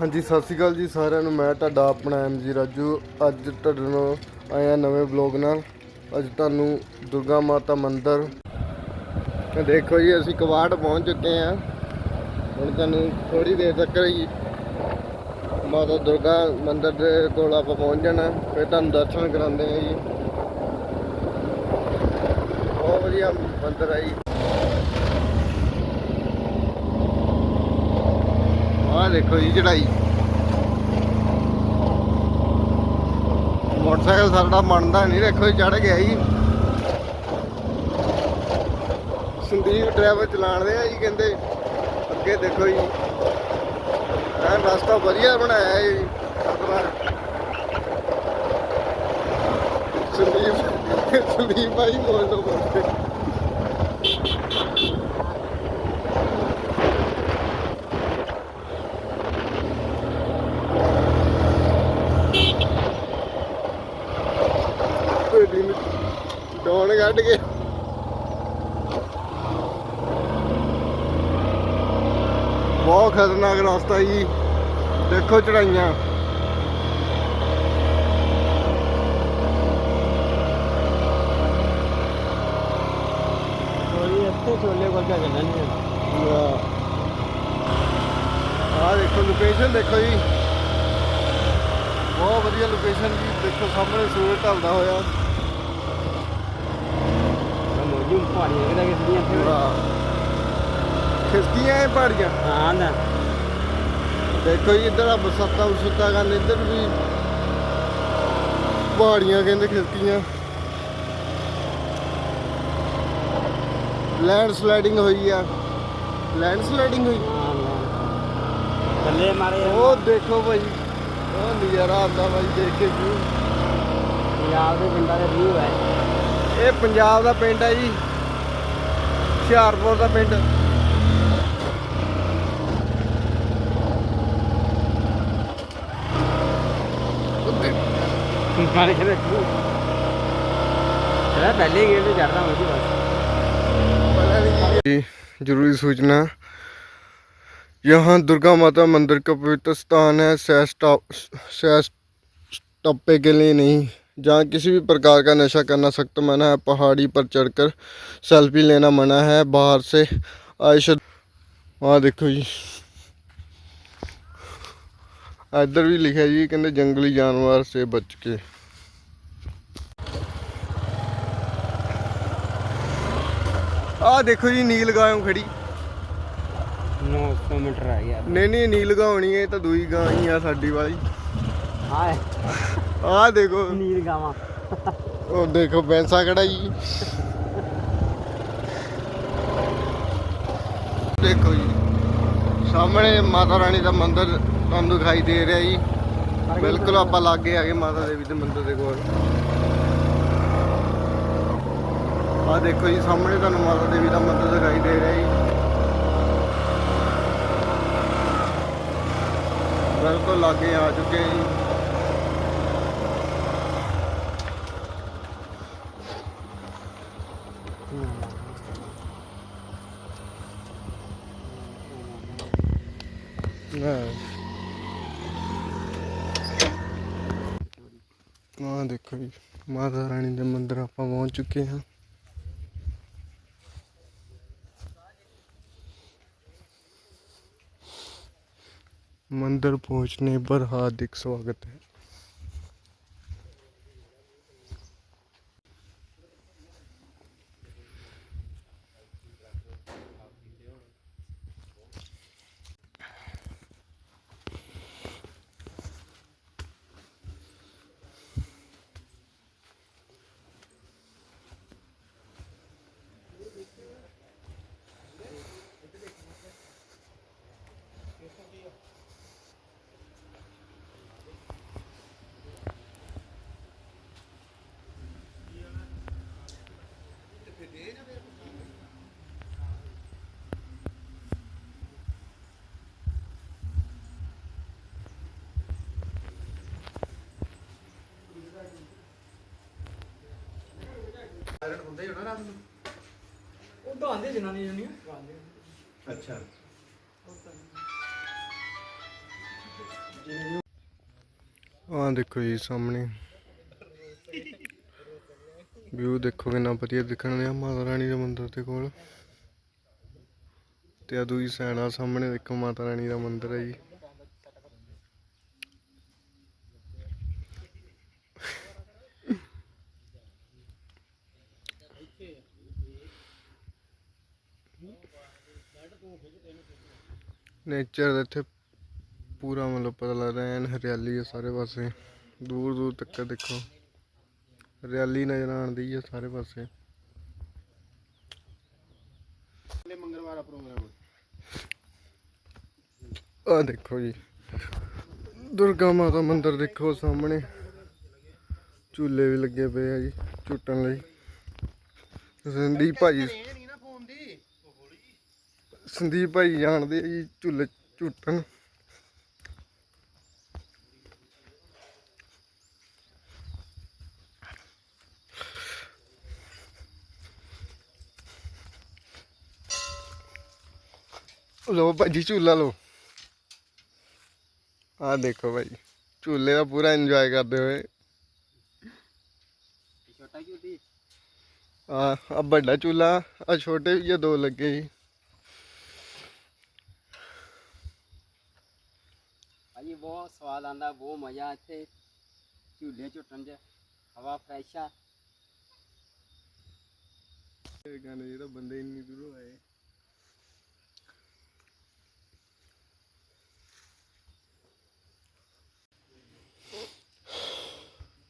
ਹਾਂਜੀ, ਸਤਿ ਸ਼੍ਰੀ ਅਕਾਲ ਜੀ ਸਾਰਿਆਂ ਨੂੰ। ਮੈਂ ਤੁਹਾਡਾ ਆਪਣਾ ਐਮਜੀ ਰਾਜੂ। ਅੱਜ ਤੁਹਾਡੇ ਨਾਲ ਆਇਆ ਨਵੇਂ ਬਲੌਗ ਨਾਲ। ਅੱਜ ਤੁਹਾਨੂੰ ਦੁਰਗਾ ਮਾਤਾ ਮੰਦਿਰ। ਤੇ ਦੇਖੋ ਜੀ, ਅਸੀਂ ਕਵਾੜ ਪਹੁੰਚ ਚੁੱਕੇ ਹਾਂ। ਹੁਣ ਤੁਹਾਨੂੰ ਥੋੜੀ ਦੇਰ ਤੱਕ ਹੀ ਮਾਤਾ ਦੁਰਗਾ ਮੰਦਿਰ ਦੇ ਕੋਲ ਆਪਾਂ ਪਹੁੰਚ ਜਾਣਾ। ਫਿਰ ਤੁਹਾਨੂੰ ਦਰਸ਼ਨ ਕਰਾਉਂਦੇ ਹਾਂ ਜੀ। ਬਹੁਤ ਵਧੀਆ ਮੰਦਿਰ ਹੈ ਜੀ। ਆਹ ਦੇਖੋ ਜੀ ਚੜਾਈ। ਮੋਟਰਸਾਈਕਲ ਸਾਡਾ ਮੰਨਦਾ ਨਹੀਂ, ਦੇਖੋ ਚੜ ਗਿਆ ਜੀ। ਸੰਦੀਪ ਡਰਾਈਵਰ ਚਲਾਣਦੇ ਆ ਜੀ ਕਹਿੰਦੇ, ਅੱਗੇ ਦੇਖੋ ਜੀ। ਐ ਰਸਤਾ ਵਧੀਆ ਬਣਾਇਆ ਹੈ ਜੀ, ਆਪਣਾ। ਸੰਦੀਪ ਸੰਦੀਪ ਭਾਈ ਬੋਲ ਦੋ ਬੋਲ। ਕੱਢ ਕੇ। ਬਹੁਤ ਖਤਰਨਾਕ ਰਸਤਾ ਜੀ। ਦੇਖੋ ਚੜਾਈਆਂ। ਕੋਈ ਇੱਥੇ ਛੋਲੇ ਕੁਲਚਾ ਚੱਲਣੀ ਹੈ। ਆਹ ਦੇਖੋ ਲੋਕੇਸ਼ਨ ਦੇਖੋ ਜੀ। ਬਹੁਤ ਵਧੀਆ ਲੋਕੇਸ਼ਨ ਜੀ। ਦੇਖੋ ਸਾਹਮਣੇ ਸੂਰਜ ਢਲਦਾ ਹੋਇਆ। ਮੋਜੂ ਪਹਾੜੀਆਂ ਕਿਹਦਾ ਕਿਸਦੀਆਂ ਇੱਥੇ ਪੂਰਾ ਖਿਸਕੀਆਂ ਇਹ ਪਹਾੜੀਆਂ? ਹਾਂ ਨਾ। ਦੇਖੋ ਜੀ ਇੱਧਰ ਆ ਬਸਤਾ ਬਸਤਾ ਕਰਨ ਇੱਧਰ ਵੀ ਪਹਾੜੀਆਂ ਕਹਿੰਦੇ ਖਿਸਕੀਆਂ। ਲੈਂਡ ਸਲਾਈਡਿੰਗ ਹੋਈ ਆ। ਲੈਂਡ ਸਲਾਈਡਿੰਗ ਹੋਈ। ਹਾਂ ਥੱਲੇ ਮਾਰੇ ਉਹ ਦੇਖੋ ਭਾਈ ਉਹ ਨਜ਼ਾਰਾ ਆਉਂਦਾ ਭਾਈ ਦੇਖ ਕੇ ਵਿਊ ਪੰਜਾਬ ਦੇ ਪਿੰਡਾਂ ਦੇ ਵਿਊ ਹੈ। ਇਹ ਪੰਜਾਬ ਦਾ ਪਿੰਡ ਹੈ ਜੀ ਹੁਸ਼ਿਆਰਪੁਰ ਦਾ ਪਿੰਡ ਮਾਰੇ ਕਹਿੰਦੇ ਵਿਊ ਚਲਾ ਪਹਿਲੇ ਗੇਟ ਤੇ ਚੜਦਾ ਮੈਂ ਜੀ ਬਸ जरूरी सूचना यहाँ दुर्गा माता मंदिर का पवित्र स्थान है सैर स्टॉप सैर टप्पे के लिए नहीं जहाँ किसी भी प्रकार का नशा करना सख्त मना है पहाड़ी पर चढ़कर सेल्फी लेना मना है बाहर से आए श्रद्ध वहाँ देखो जी इधर भी लिखा जी कहते जंगली जानवर से बच के ਆ ਦੇਖੋ ਜੀ ਨੀਲ ਗਾਂ ਖੜੀ 900 ਮੀਟਰ ਆ ਗਿਆ ਨਹੀਂ ਨਹੀਂ ਨੀਲ ਗਾਂ ਹੋਣੀ ਇਹ ਤਾਂ ਦੂਈ ਗਾਂ ਹੀ ਆ ਸਾਡੀ ਵਾਲੀ ਹਾਂ ਆਹ ਦੇਖੋ। ਨੀਲ ਗਾਵਾਂ ਉਹ ਦੇਖੋ ਬੈਂਸਾ ਜੀ। ਦੇਖੋ ਜੀ ਸਾਹਮਣੇ ਮਾਤਾ ਰਾਣੀ ਦਾ ਮੰਦਿਰ ਤੁਹਾਨੂੰ ਦਿਖਾਈ ਦੇ ਰਿਹਾ ਜੀ। ਬਿਲਕੁਲ ਆਪਾਂ ਲਾਗੇ ਆ ਗਏ ਮਾਤਾ ਦੇਵੀ ਦੇ ਮੰਦਿਰ ਦੇ ਕੋਲ। ਆਹ ਦੇਖੋ ਜੀ ਸਾਹਮਣੇ ਤੁਹਾਨੂੰ ਮਾਤਾ ਦੇਵੀ ਦਾ ਮੰਦਿਰ ਦਿਖਾਈ ਦੇ ਰਿਹਾ ਜੀ। ਬਿਲਕੁਲ ਲਾਗੇ ਆ ਚੁੱਕੇ ਜੀ। ਆ ਦੇਖੋ ਜੀ, ਮਾਤਾ ਰਾਣੀ ਦੇ ਮੰਦਿਰ ਆਪਾਂ ਪਹੁੰਚ ਚੁੱਕੇ ਹਾਂ। ਮੰਦਿਰ ਪਹੁੰਚਨੇ ਪਰ ਹਾਰਦਿਕ ਸਵਾਗਤ ਹੈ। ਸਾਇਲੈਂਟ ਹੁੰਦਾ ਹੋਣਾ ਰਾਤ ਨੂੰ। ਉਦੋਂ ਆਂਦੇ ਜਨਾਨੀ ਜੁਨੀਆਂ। ਅੱਛਾ। ਆਹ ਦੇਖੋ ਜੀ ਸਾਹਮਣੇ। ਵਿਊ ਦੇਖੋ ਕਿੰਨਾ ਵਧੀਆ ਦਿਖਣ ਰਿਹਾ ਮਾਤਾ ਰਾਣੀ ਦੇ ਮੰਦਰ ਦੇ ਕੋਲ। ਤੇ ਆ ਦੂਜੀ ਸਾਈਡ ਸਾਹਮਣੇ ਦੇਖੋ ਮਾਤਾ ਰਾਣੀ ਦਾ ਮੰਦਰ ਹੈ ਜੀ। ਨੇਚਰ ਦਾ ਇੱਥੇ ਪੂਰਾ ਮਤਲਬ ਪਤਾ ਲੱਗਦਾ ਐਨ ਹਰਿਆਲੀ ਹੈ ਸਾਰੇ ਪਾਸੇ। ਦੂਰ ਦੂਰ ਤੱਕ ਦੇਖੋ। ਹਰਿਆਲੀ ਨਜ਼ਰ ਆਉਂਦੀ ਹੈ ਸਾਰੇ ਪਾਸੇ। ਮੰਗਲਵਾਰ ਪ੍ਰੋਗਰਾਮ। ਆ ਦੇਖੋ ਜੀ। ਦੁਰਗਾ ਮਾਤਾ ਮੰਦਿਰ ਦੇਖੋ ਸਾਹਮਣੇ। ਝੂਲੇ ਵੀ ਲੱਗੇ ਪਏ ਆ ਜੀ ਝੁੱਟਣ ਲਈ। ਸੰਦੀਪ ਭਾਜੀ ਸੰਦੀਪ ਭਾਈ ਜਾਣਦੇ ਆ ਜੀ ਝੂਲੇ ਝੁੱਟਣ। ਲੋ ਭਾਜੀ ਝੂਲਾ ਲੋ ਆ ਦੇਖੋ ਭਾਈ ਝੂਲੇ ਦਾ ਪੂਰਾ ਇੰਜੋਏ ਕਰਦੇ ਹੋਏ ਛੋਟਾ ਕੀ ਹੁੰਦੀ ਆ ਆ ਵੱਡਾ ਝੂਲਾ ਆ ਛੋਟੇ ਵੀ ਆ ਦੋ ਲੱਗੇ ਜੀ। ਭਾਜੀ ਬਹੁਤ ਸਵਾਦ ਆਂਦਾ ਬਹੁਤ ਮਜ਼ਾ ਇੱਥੇ। ਝੂਲੇ ਝੁੱਟਣ 'ਚ ਹਵਾ ਫਰੈਸ਼ ਆ। ਇਹ ਗਾਣੇ ਜਿਹੜਾ ਬੰਦੇ ਇੰਨੀ ਦੂਰੋਂ ਆਏ।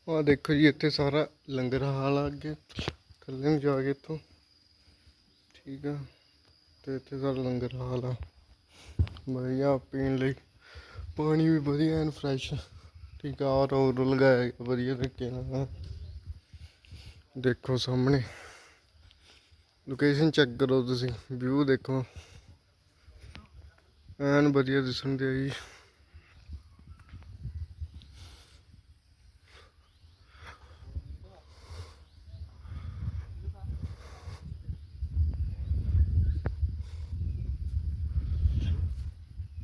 ਆ ਦੇਖੋ ਜੀ ਇੱਥੇ ਸਾਰਾ ਲੰਗਰ ਹਾਲ ਆ ਅੱਗੇ। ਥੱਲੇ ਨੂੰ ਜਾ ਕੇ ਇੱਥੋਂ। ਠੀਕ ਆ। ਤੇ ਇੱਥੇ ਸਾਡਾ ਲੰਗਰ ਹਾਲ ਆ। ਵਧੀਆ ਪੀਣ ਲਈ। ਪਾਣੀ ਵੀ ਵਧੀਆ ਐਨ ਫਰੈਸ਼ ਠੀਕ ਆ ਔਰ ਹੋਰ ਲਗਾਇਆ ਗਿਆ ਵਧੀਆ ਤਰੀਕੇ ਨਾਲ। ਦੇਖੋ ਸਾਹਮਣੇ। ਲੋਕੇਸ਼ਨ ਚੈੱਕ ਕਰੋ ਤੁਸੀਂ। ਵਿਊ ਦੇਖੋ। ਐਨ ਵਧੀਆ ਦਿਸਣ ਦਿਆ ਜੀ।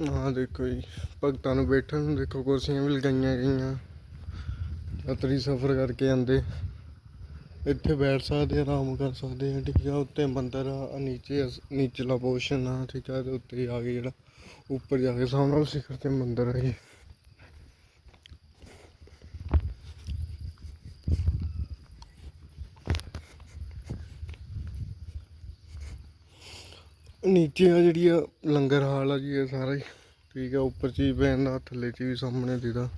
ਆਹ ਦੇਖੋ ਜੀ, ਭਗਤਾਂ ਨੂੰ ਬੈਠਣ ਨੂੰ ਦੇਖੋ, ਕੁਰਸੀਆਂ ਵੀ ਲਗਾਈਆਂ ਗਈਆਂ। ਯਾਤਰੀ ਸਫ਼ਰ ਕਰਕੇ ਆਂਦੇ ਇੱਥੇ ਬੈਠ ਸਕਦੇ ਆ, ਆਰਾਮ ਕਰ ਸਕਦੇ ਆ, ਠੀਕ ਆ। ਉੱਤੇ ਮੰਦਰ ਆ ਨੀਚੇ ਅਸ- ਨੀਚਲਾ ਪੋਰਸ਼ਨ ਆ, ਠੀਕ ਆ। ਤੇ ਉੱਤੇ ਆ ਕੇ ਜਿਹੜਾ ਉੱਪਰ ਜਾ ਕੇ ਸਾਹਮਣੇ ਸਿਖਰ ਤੇ ਮੰਦਰ ਆ ਜੀ। ਨੀਚੇ ਆ ਜਿਹੜੀ ਆ ਲੰਗਰ ਹਾਲ ਆ ਜੀ, ਇਹ ਸਾਰਾ ਹੀ। ਠੀਕ ਆ, ਉੱਪਰ ਚੀਜ਼ ਪੈਣ ਦਾ ਥੱਲੇ ਚੀਜ਼ ਸਾਹਮਣੇ ਦੀਦਾ।